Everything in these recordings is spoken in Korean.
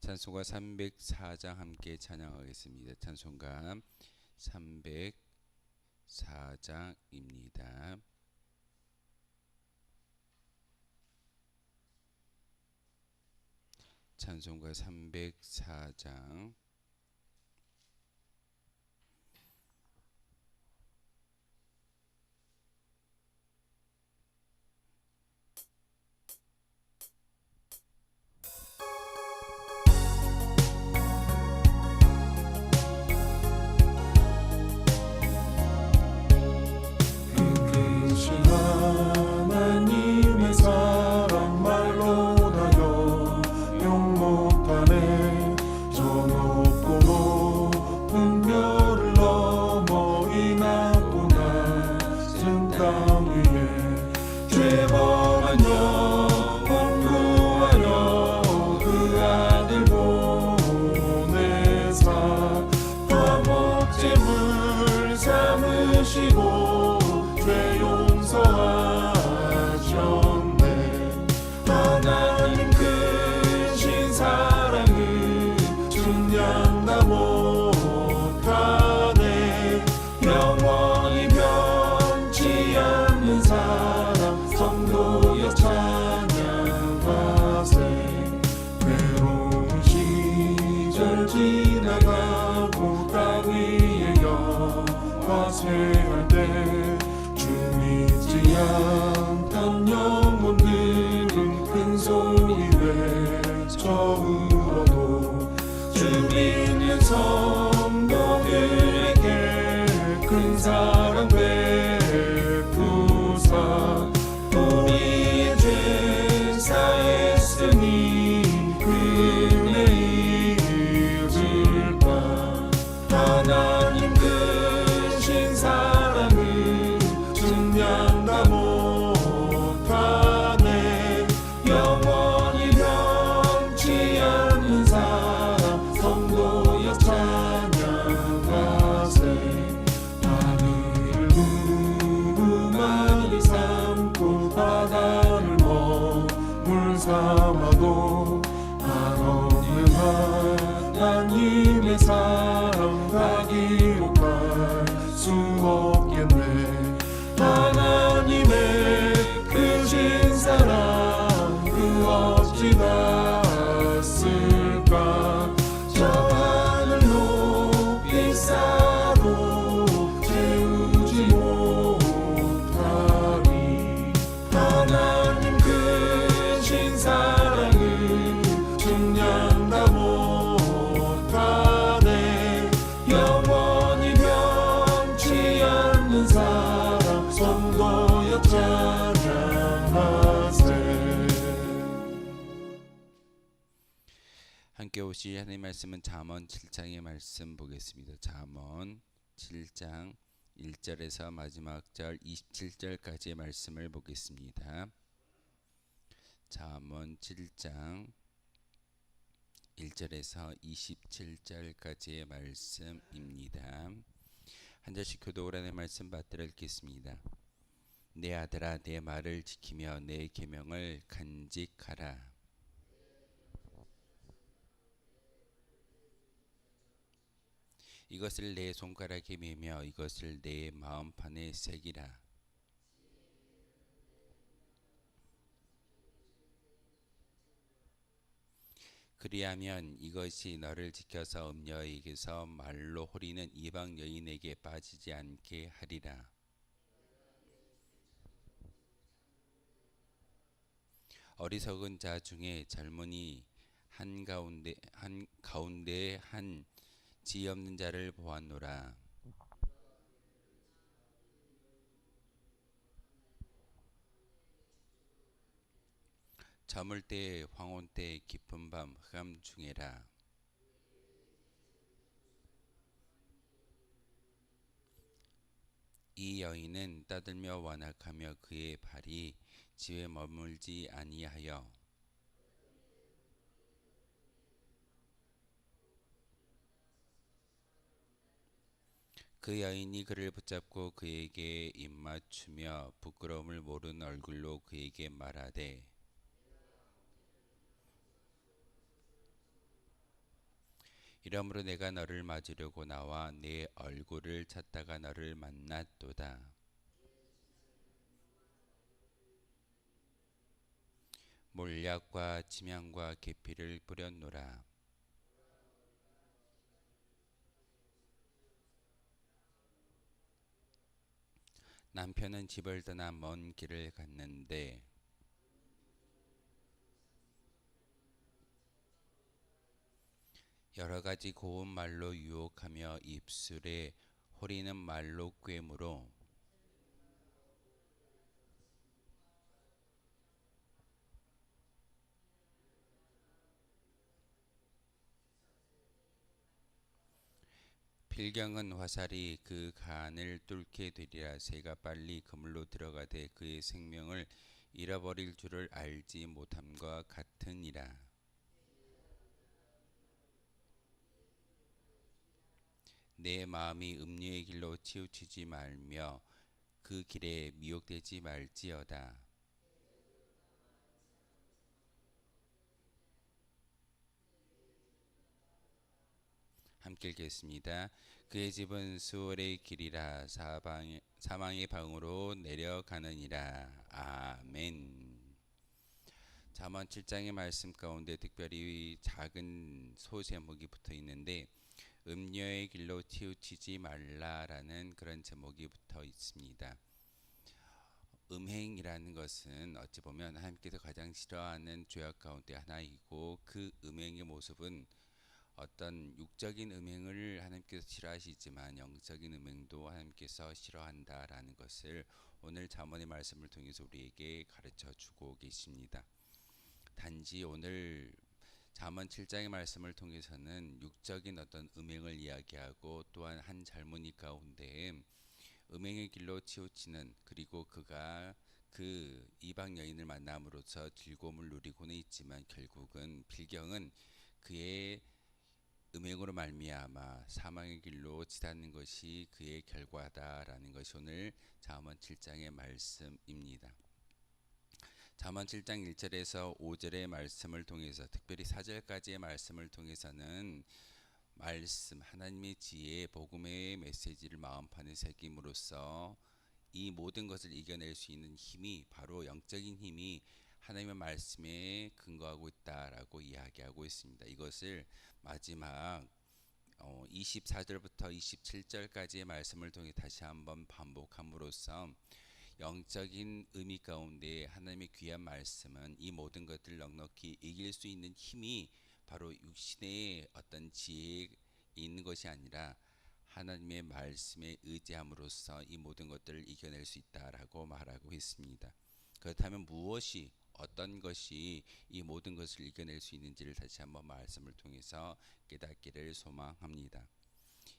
찬송가 304장 함께 찬양하겠습니다. 찬송가 304장입니다. 찬송가 304장 영 찬양하세 함께 오실 하나님 말씀은 잠언 7장의 말씀 보겠습니다. 잠언 7장 1절에서 마지막 절 27절까지의 말씀을 보겠습니다. 잠언 7장 1절에서 27절까지의 말씀입니다. 한 절씩 교도오라는 말씀 받들어 읽겠습니다. 내 아들아 내 말을 지키며 내 계명을 간직하라. 이것을 내 손가락에 매며 이것을 내 마음판에 새기라. 그리하면 이것이 너를 지켜서 음녀에게서 말로 호리는 이방 여인에게 빠지지 않게 하리라. 어리석은 자 중에 젊은이 한 가운데 한 가운데 한 지혜 없는 자를 보았노라. 저물 때 황혼 때 깊은 밤 흑암 중에라. 이 여인은 떠들며 완악하며 그의 발이 지에 머물지 아니하여 그 여인이 그를 붙잡고 그에게 입맞추며 부끄러움을 모른 얼굴로 그에게 말하되 이러므로 내가 너를 맞으려고 나와 내 얼굴을 찾다가 너를 만났도다. 몰약과 침향과 계피를 뿌렸노라. 남편은 집을 떠나 먼 길을 갔는데 여러 가지 고운 말로 유혹하며 입술에 호리는 말로 꿰물어 필경은 화살이 그 간을 뚫게 되리라 새가 빨리 그물로 들어가되 그의 생명을 잃어버릴 줄을 알지 못함과 같으니라. 내 마음이 음료의 길로 치우치지 말며 그 길에 미혹되지 말지어다. 함께 읽겠습니다. 그의 집은 수월의 길이라 사방, 사망의 방으로 내려가느니라. 아멘. 잠언 7장의 말씀 가운데 특별히 작은 소 제목이 붙어 있는데 음녀의 길로 치우치지 말라라는 그런 제목이 붙어 있습니다. 음행이라는 것은 어찌 보면 하나님께서 가장 싫어하는 죄악 가운데 하나이고 그 음행의 모습은 어떤 육적인 음행을 하나님께서 싫어하시지만 영적인 음행도 하나님께서 싫어한다라는 것을 오늘 잠언의 말씀을 통해서 우리에게 가르쳐 주고 계십니다. 단지 오늘 잠언 7장의 말씀을 통해서는 육적인 어떤 음행을 이야기하고 또한 한 젊은이 가운데 음행의 길로 치우치는 그리고 그가 그 이방 여인을 만남으로써 즐거움을 누리고는 있지만 결국은 필경은 그의 음행으로 말미암아 사망의 길로 치닫는 것이 그의 결과다라는 것이 오늘 잠언 7장의 말씀입니다. 잠언 7장 1절에서 5절의 말씀을 통해서 특별히 4절까지의 말씀을 통해서는 말씀 하나님의 지혜 복음의 메시지를 마음판에 새김으로써 이 모든 것을 이겨낼 수 있는 힘이 바로 영적인 힘이 하나님의 말씀에 근거하고 있다라고 이야기하고 있습니다. 이것을 마지막 어, 24절부터 27절까지의 말씀을 통해 다시 한번 반복함으로써 영적인 의미 가운데 하나님의 귀한 말씀은 이 모든 것들을 넉넉히 이길 수 있는 힘이 바로 육신의 어떤 지혜에 있는 것이 아니라 하나님의 말씀에 의지함으로써 이 모든 것들을 이겨낼 수 있다라고 말하고 있습니다. 그렇다면 무엇이 어떤 것이 이 모든 것을 이겨낼 수 있는지를 다시 한번 말씀을 통해서 깨닫기를 소망합니다.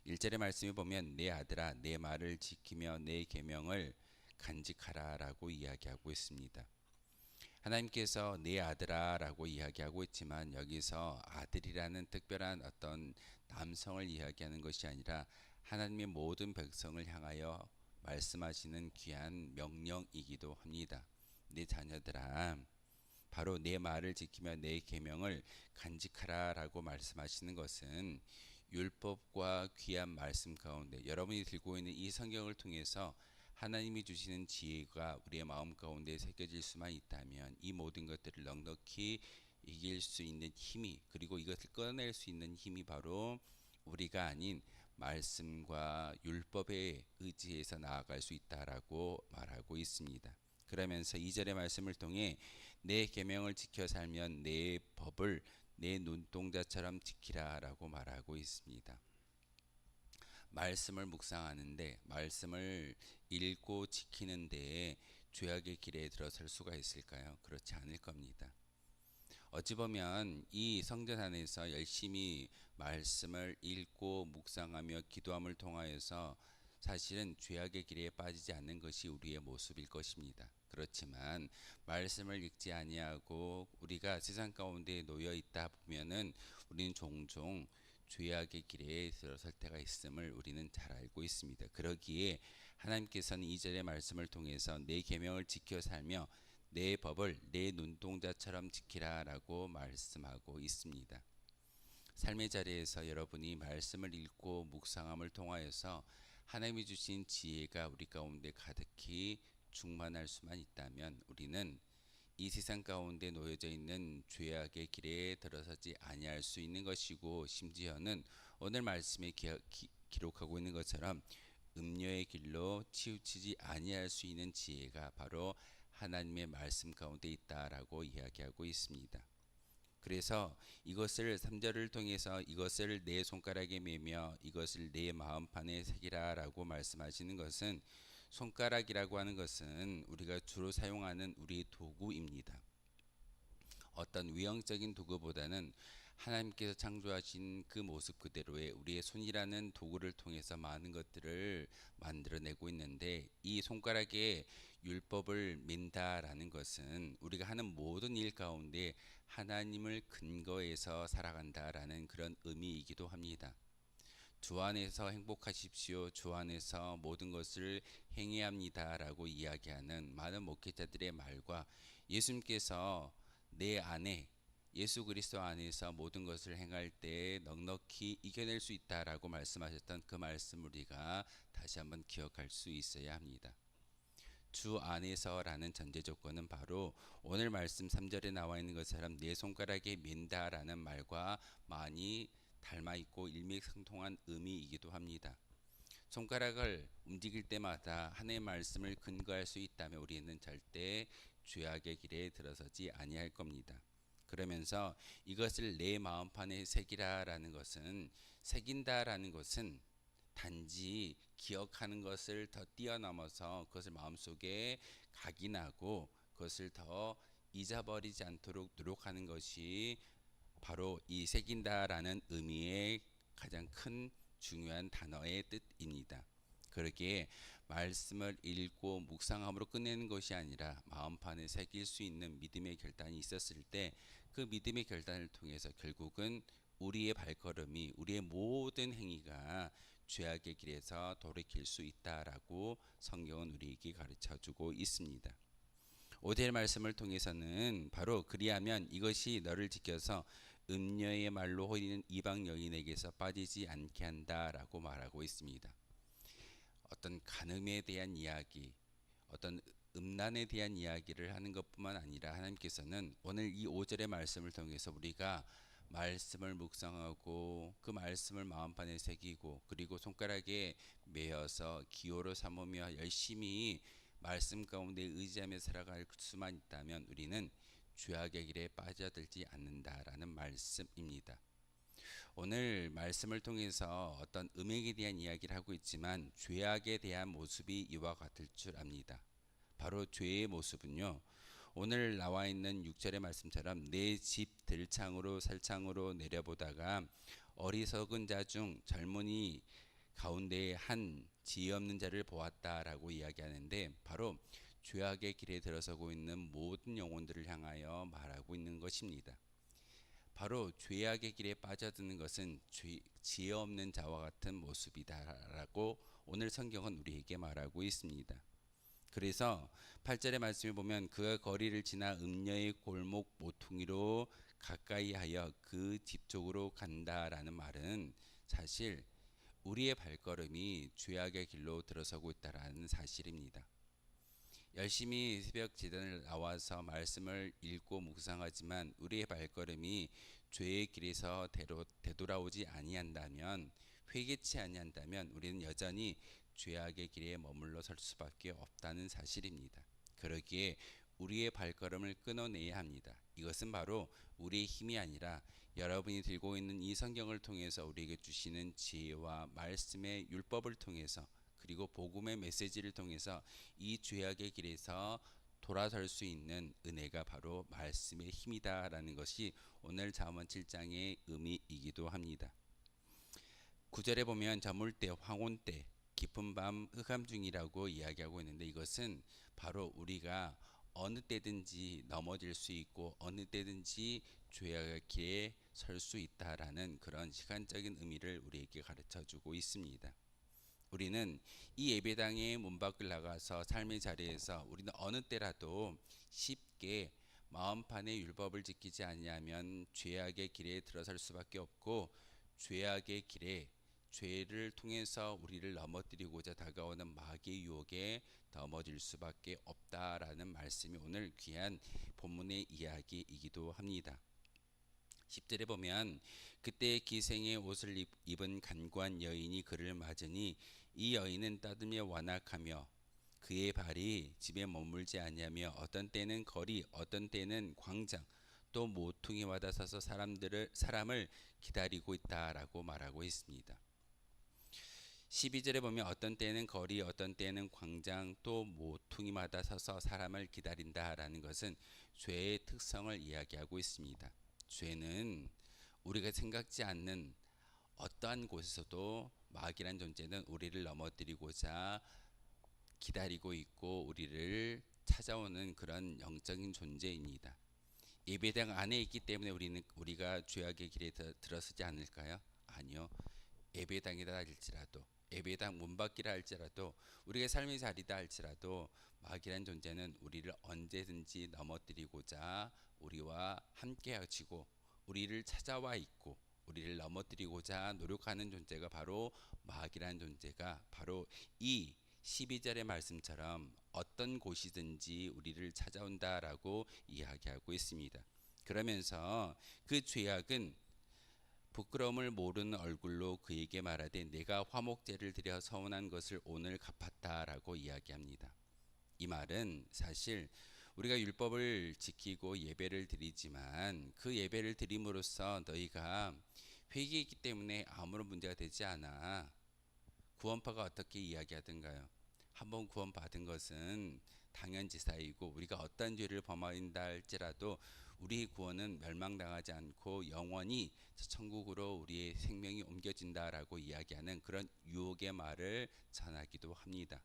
1절의 말씀에 보면 내 아들아 내 말을 지키며 내 계명을 간직하라라고 이야기하고 있습니다. 하나님께서 내 아들아라고 이야기하고 있지만 여기서 아들이라는 특별한 어떤 남성을 이야기하는 것이 아니라 하나님의 모든 백성을 향하여 말씀하시는 귀한 명령이기도 합니다. 내 자녀들아 바로 내 말을 지키며 내 계명을 간직하라라고 말씀하시는 것은 율법과 귀한 말씀 가운데 여러분이 들고 있는 이 성경을 통해서 하나님이 주시는 지혜가 우리의 마음 가운데 새겨질 수만 있다면 이 모든 것들을 넉넉히 이길 수 있는 힘이 그리고 이것을 꺼낼 수 있는 힘이 바로 우리가 아닌 말씀과 율법에 의지해서 나아갈 수 있다라고 말하고 있습니다. 그러면서 이절의 말씀을 통해 내 계명을 지켜 살면 내 법을 내 눈동자처럼 지키라라고 말하고 있습니다. 말씀을 묵상하는데 말씀을 읽고 지키는 데에 죄악의 길에 들어설 수가 있을까요? 그렇지 않을 겁니다. 어찌 보면 이 성전 안에서 열심히 말씀을 읽고 묵상하며 기도함을 통하여서 사실은 죄악의 길에 빠지지 않는 것이 우리의 모습일 것입니다. 그렇지만 말씀을 읽지 아니하고 우리가 세상 가운데 놓여 있다 보면은 우리는 종종 죄악의 길에 들어설 때가 있음을 우리는 잘 알고 있습니다. 그러기에 하나님께서는 이 절의 말씀을 통해서 내 계명을 지켜 살며 내 법을 내 눈동자처럼 지키라라고 말씀하고 있습니다. 삶의 자리에서 여러분이 말씀을 읽고 묵상함을 통하여서 하나님이 주신 지혜가 우리 가운데 가득히 충만할 수만 있다면 우리는 이 세상 가운데 놓여져 있는 죄악의 길에 들어서지 아니할 수 있는 것이고 심지어는 오늘 말씀에 기록하고 있는 것처럼 음녀의 길로 치우치지 아니할 수 있는 지혜가 바로 하나님의 말씀 가운데 있다라고 이야기하고 있습니다. 그래서 이것을 3절을 통해서 이것을 내 손가락에 매며 이것을 내 마음판에 새기라라고 말씀하시는 것은 손가락이라고 하는 것은 우리가 주로 사용하는 우리 도구입니다. 어떤 외형적인 도구보다는 하나님께서 창조하신 그 모습 그대로의 우리의 손이라는 도구를 통해서 많은 것들을 만들어내고 있는데 이 손가락에 율법을 민다라는 것은 우리가 하는 모든 일 가운데 하나님을 근거해서 살아간다라는 그런 의미이기도 합니다. 주 안에서 행복하십시오. 주 안에서 모든 것을 행해야 합니다라고 이야기하는 많은 목회자들의 말과 예수님께서 내 안에 예수 그리스도 안에서 모든 것을 행할 때 넉넉히 이겨낼 수 있다라고 말씀하셨던 그 말씀 우리가 다시 한번 기억할 수 있어야 합니다. 주 안에서라는 전제 조건은 바로 오늘 말씀 3절에 나와 있는 것처럼 내 손가락에 민다라는 말과 많이 닮아 있고 일맥상통한 의미이기도 합니다. 손가락을 움직일 때마다 하나님의 말씀을 근거할 수 있다면 우리는 절대 죄악의 길에 들어서지 아니할 겁니다. 그러면서 이것을 내 마음판에 새기라라는 것은 새긴다라는 것은 단지 기억하는 것을 더 뛰어넘어서 그것을 마음속에 각인하고 그것을 더 잊어버리지 않도록 노력하는 것이 바로 이 새긴다라는 의미의 가장 큰 중요한 단어의 뜻입니다. 그러기에 말씀을 읽고 묵상함으로 끝내는 것이 아니라 마음판에 새길 수 있는 믿음의 결단이 있었을 때 그 믿음의 결단을 통해서 결국은 우리의 발걸음이 우리의 모든 행위가 죄악의 길에서 돌이킬 수 있다라고 성경은 우리에게 가르쳐 주고 있습니다. 오델 말씀을 통해서는 바로 그리하면 이것이 너를 지켜서 음녀의 말로 호이는 이방 여인에게서 빠지지 않게 한다라고 말하고 있습니다. 어떤 간음에 대한 이야기, 어떤 음란에 대한 이야기를 하는 것뿐만 아니라 하나님께서는 오늘 이 5절의 말씀을 통해서 우리가 말씀을 묵상하고 그 말씀을 마음판에 새기고 그리고 손가락에 매어서 기호로 삼으며 열심히 말씀 가운데 의지하며 살아갈 수만 있다면 우리는 죄악의 길에 빠져들지 않는다라는 말씀입니다. 오늘 말씀을 통해서 어떤 음행에 대한 이야기를 하고 있지만 죄악에 대한 모습이 이와 같을 줄 압니다. 바로 죄의 모습은요. 오늘 나와 있는 6절의 말씀처럼 내 집 들창으로 살창으로 내려보다가 어리석은 자 중 젊은이 가운데 한 지혜 없는 자를 보았다라고 이야기하는데 바로 죄악의 길에 들어서고 있는 모든 영혼들을 향하여 말하고 있는 것입니다. 바로 죄악의 길에 빠져드는 것은 죄, 지혜 없는 자와 같은 모습이다라고 오늘 성경은 우리에게 말하고 있습니다. 그래서 8절의 말씀에 보면 그가 거리를 지나 음녀의 골목 모퉁이로 가까이 하여 그 집 쪽으로 간다라는 말은 사실 우리의 발걸음이 죄악의 길로 들어서고 있다라는 사실입니다. 열심히 새벽 재단을 나와서 말씀을 읽고 묵상하지만 우리의 발걸음이 죄의 길에서 되로, 되돌아오지 아니한다면 회개치 아니한다면 우리는 여전히 죄악의 길에 머물러 설 수밖에 없다는 사실입니다. 그러기에 우리의 발걸음을 끊어내야 합니다. 이것은 바로 우리의 힘이 아니라 여러분이 들고 있는 이 성경을 통해서 우리에게 주시는 지혜와 말씀의 율법을 통해서 그리고 복음의 메시지를 통해서 이 죄악의 길에서 돌아설 수 있는 은혜가 바로 말씀의 힘이다라는 것이 오늘 잠언 7장의 의미이기도 합니다. 구절에 보면 저물 때 황혼 때 깊은 밤 흑암 중이라고 이야기하고 있는데 이것은 바로 우리가 어느 때든지 넘어질 수 있고 어느 때든지 죄악의 길에 설 수 있다라는 그런 시간적인 의미를 우리에게 가르쳐 주고 있습니다. 우리는 이 예배당의 문 밖을 나가서 삶의 자리에서 우리는 어느 때라도 쉽게 마음판의 율법을 지키지 아니하면 죄악의 길에 들어설 수밖에 없고 죄악의 길에 죄를 통해서 우리를 넘어뜨리고자 다가오는 마귀의 유혹에 넘어질 수밖에 없다라는 말씀이 오늘 귀한 본문의 이야기이기도 합니다. 10절에 보면 그때 기생의 옷을 입- 입은 간구한 여인이 그를 맞으니 이 여인은 따듬며 완악하며 그의 발이 집에 머물지 아니하며 어떤 때는 거리 어떤 때는 광장 또 모퉁이마다 서서 사람들을 사람을 기다리고 있다라고 말하고 있습니다. 12절에 보면 어떤 때는 거리 어떤 때는 광장 또 모퉁이마다 서서 사람을 기다린다라는 것은 죄의 특성을 이야기하고 있습니다. 죄는 우리가 생각지 않는 어떠한 곳에서도 마귀란 존재는 우리를 넘어뜨리고자 기다리고 있고 우리를 찾아오는 그런 영적인 존재입니다. 예배당 안에 있기 때문에 우리는 우리가 죄악의 길에 들- 들어서지 않을까요? 아니요. 예배당이다 할지라도 예배당 문 밖이라 할지라도 우리의 삶의 자리다 할지라도 마귀란 존재는 우리를 언제든지 넘어뜨리고자 우리와 함께 하시고 우리를 찾아와 있고 우리를 넘어뜨리고자 노력하는 존재가 바로 마귀란 존재가 바로 이 12절의 말씀처럼 어떤 곳이든지 우리를 찾아온다라고 이야기하고 있습니다. 그러면서 그 죄악은 부끄러움을 모르는 얼굴로 그에게 말하되 내가 화목제를 드려 서운한 것을 오늘 갚았다라고 이야기합니다. 이 말은 사실 우리가 율법을 지키고 예배를 드리지만 그 예배를 드림으로써 너희가 회개했기 때문에 아무런 문제가 되지 않아. 구원파가 어떻게 이야기하던가요? 한번 구원받은 것은 당연지사이고 우리가 어떤 죄를 범한다 할지라도 우리 구원은 멸망당하지 않고 영원히 저 천국으로 우리의 생명이 옮겨진다라고 이야기하는 그런 유혹의 말을 전하기도 합니다.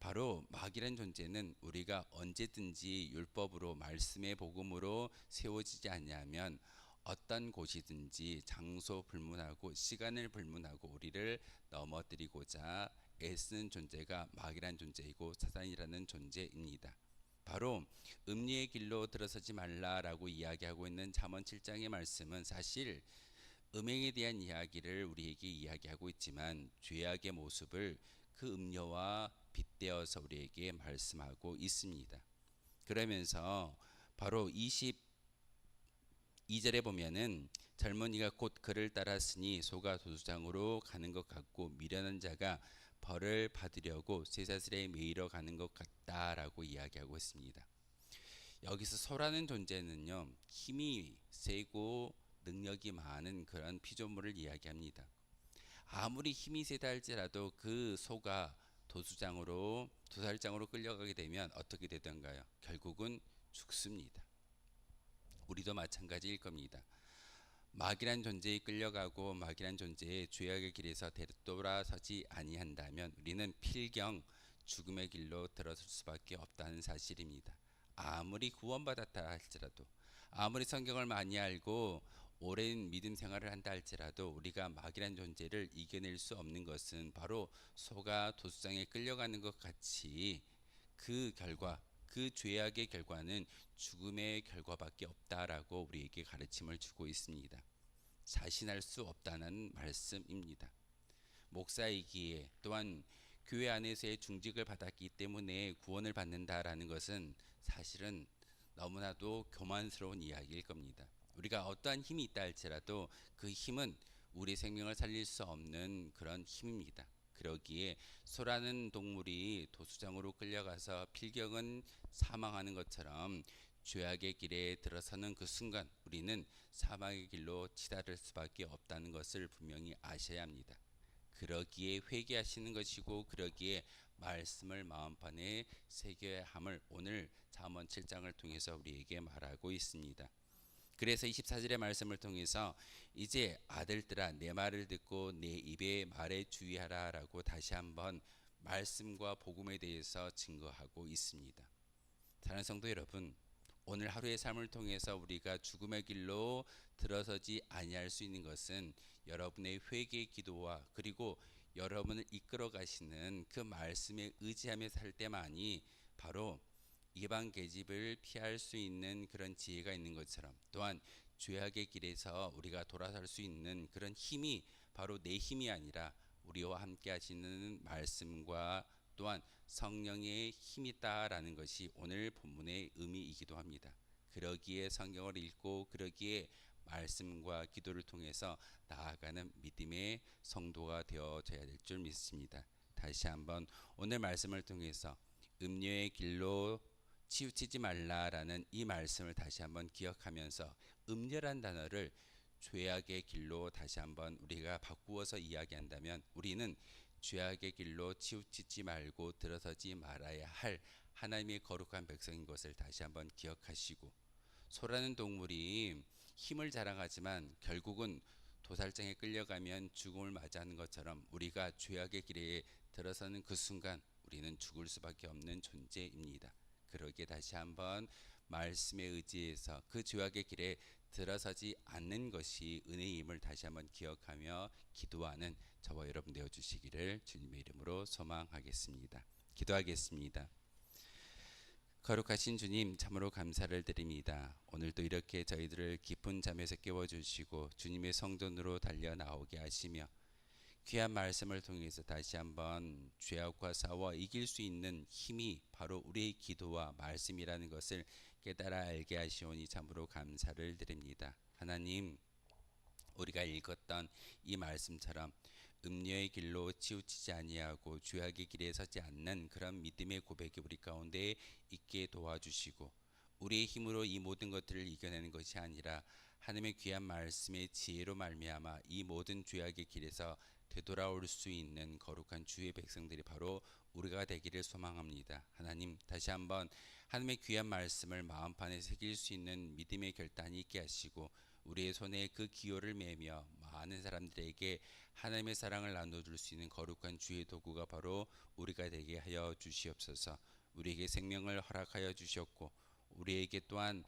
바로 마귀란 존재는 우리가 언제든지 율법으로 말씀의 복음으로 세워지지 않냐면 어떤 곳이든지 장소 불문하고 시간을 불문하고 우리를 넘어뜨리고자 애쓰는 존재가 마귀란 존재이고 사단이라는 존재입니다. 바로 음리의 길로 들어서지 말라라고 이야기하고 있는 잠언 7장의 말씀은 사실 음행에 대한 이야기를 우리에게 이야기하고 있지만 죄악의 모습을 그 음료와 빗대어서 우리에게 말씀하고 있습니다. 그러면서 바로 22절에 보면은 젊은이가 곧 그를 따랐으니 소가 도수장으로 가는 것 같고 미련한 자가 벌을 받으려고 쇠사슬에 매이러 가는 것 같다라고 이야기하고 있습니다. 여기서 소라는 존재는요 힘이 세고 능력이 많은 그런 피조물을 이야기합니다. 아무리 힘이 세다 할지라도 그 소가 도수장으로 도살장으로 끌려가게 되면 어떻게 되던가요? 결국은 죽습니다. 우리도 마찬가지일 겁니다. 마귀란 존재에 끌려가고 마귀란 존재의 죄악의 길에서 되돌아서지 아니한다면 우리는 필경 죽음의 길로 들어설 수밖에 없다는 사실입니다. 아무리 구원받았다 할지라도 아무리 성경을 많이 알고 오랜 믿음 생활을 한다 할지라도 우리가 마귀란 존재를 이겨낼 수 없는 것은 바로 소가 도수장에 끌려가는 것 같이 그 결과 그 죄악의 결과는 죽음의 결과밖에 없다라고 우리에게 가르침을 주고 있습니다. 자신할 수 없다는 말씀입니다. 목사이기에 또한 교회 안에서의 중직을 받았기 때문에 구원을 받는다라는 것은 사실은 너무나도 교만스러운 이야기일 겁니다. 우리가 어떠한 힘이 있다 할지라도 그 힘은 우리 생명을 살릴 수 없는 그런 힘입니다. 그러기에 소라는 동물이 도수장으로 끌려가서 필경은 사망하는 것처럼 죄악의 길에 들어서는 그 순간 우리는 사망의 길로 치달을 수밖에 없다는 것을 분명히 아셔야 합니다. 그러기에 회개하시는 것이고 그러기에 말씀을 마음판에 새겨야 함을 오늘 잠언 7장을 통해서 우리에게 말하고 있습니다. 그래서 24절의 말씀을 통해서 이제 아들들아 내 말을 듣고 내 입의 말에 주의하라라고 다시 한번 말씀과 복음에 대해서 증거하고 있습니다. 사랑하는 성도 여러분, 오늘 하루의 삶을 통해서 우리가 죽음의 길로 들어서지 아니할 수 있는 것은 여러분의 회개 기도와 그리고 여러분을 이끌어 가시는 그 말씀에 의지하며 살 때만이 바로 이방 계집을 피할 수 있는 그런 지혜가 있는 것처럼 또한 죄악의 길에서 우리가 돌아설 수 있는 그런 힘이 바로 내 힘이 아니라 우리와 함께 하시는 말씀과 또한 성령의 힘이 있다라는 것이 오늘 본문의 의미이기도 합니다. 그러기에 성경을 읽고 그러기에 말씀과 기도를 통해서 나아가는 믿음의 성도가 되어져야 될 줄 믿습니다. 다시 한번 오늘 말씀을 통해서 음료의 길로 치우치지 말라라는 이 말씀을 다시 한번 기억하면서 음료란 단어를 죄악의 길로 다시 한번 우리가 바꾸어서 이야기한다면 우리는 죄악의 길로 치우치지 말고 들어서지 말아야 할 하나님의 거룩한 백성인 것을 다시 한번 기억하시고 소라는 동물이 힘을 자랑하지만 결국은 도살장에 끌려가면 죽음을 맞이하는 것처럼 우리가 죄악의 길에 들어서는 그 순간 우리는 죽을 수밖에 없는 존재입니다. 그러기에 다시 한번 말씀에 의지해서 그 죄악의 길에 들어서지 않는 것이 은혜임을 다시 한번 기억하며 기도하는 저와 여러분 되어 주시기를 주님의 이름으로 소망하겠습니다. 기도하겠습니다. 거룩하신 주님 참으로 감사를 드립니다. 오늘도 이렇게 저희들을 깊은 잠에서 깨워 주시고 주님의 성전으로 달려 나오게 하시며 귀한 말씀을 통해서 다시 한번 죄악과 싸워 이길 수 있는 힘이 바로 우리의 기도와 말씀이라는 것을 깨달아 알게 하시오니 참으로 감사를 드립니다. 하나님 우리가 읽었던 이 말씀처럼 음료의 길로 치우치지 아니하고 죄악의 길에 서지 않는 그런 믿음의 고백이 우리 가운데 있게 도와주시고 우리의 힘으로 이 모든 것들을 이겨내는 것이 아니라 하나님의 귀한 말씀의 지혜로 말미암아 이 모든 죄악의 길에서 되돌아올 수 있는 거룩한 주의 백성들이 바로 우리가 되기를 소망합니다. 하나님 다시 한번 하나님의 귀한 말씀을 마음판에 새길 수 있는 믿음의 결단이 있게 하시고 우리의 손에 그 기호를 매며 많은 사람들에게 하나님의 사랑을 나눠줄 수 있는 거룩한 주의 도구가 바로 우리가 되게 하여 주시옵소서. 우리에게 생명을 허락하여 주셨고 우리에게 또한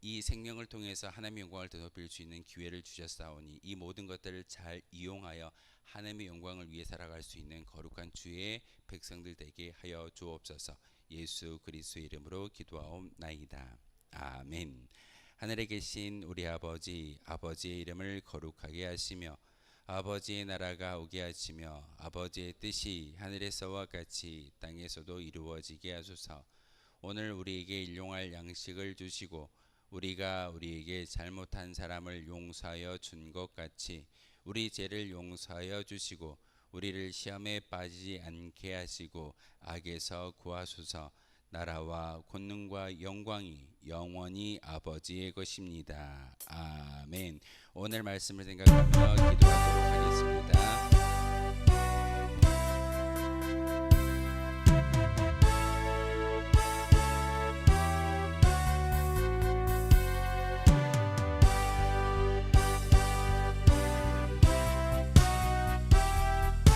이 생명을 통해서 하나님의 영광을 더 높일 수 있는 기회를 주셨사오니 이 모든 것들을 잘 이용하여 하나님의 영광을 위해 살아갈 수 있는 거룩한 주의 백성들 되게 하여 주옵소서. 예수 그리스도의 이름으로 기도하옵나이다. 아멘. 하늘에 계신 우리 아버지 아버지의 이름을 거룩하게 하시며 아버지의 나라가 오게 하시며 아버지의 뜻이 하늘에서와 같이 땅에서도 이루어지게 하소서. 오늘 우리에게 일용할 양식을 주시고 우리가 우리에게 잘못한 사람을 용서하여 준 것 같이 우리 죄를 용서하여 주시고 우리를 시험에 빠지지 않게 하시고 악에서 구하소서. 나라와 권능과 영광이 영원히 아버지의 것입니다. 아멘. 오늘 말씀을 생각하며 기도하도록 하겠습니다.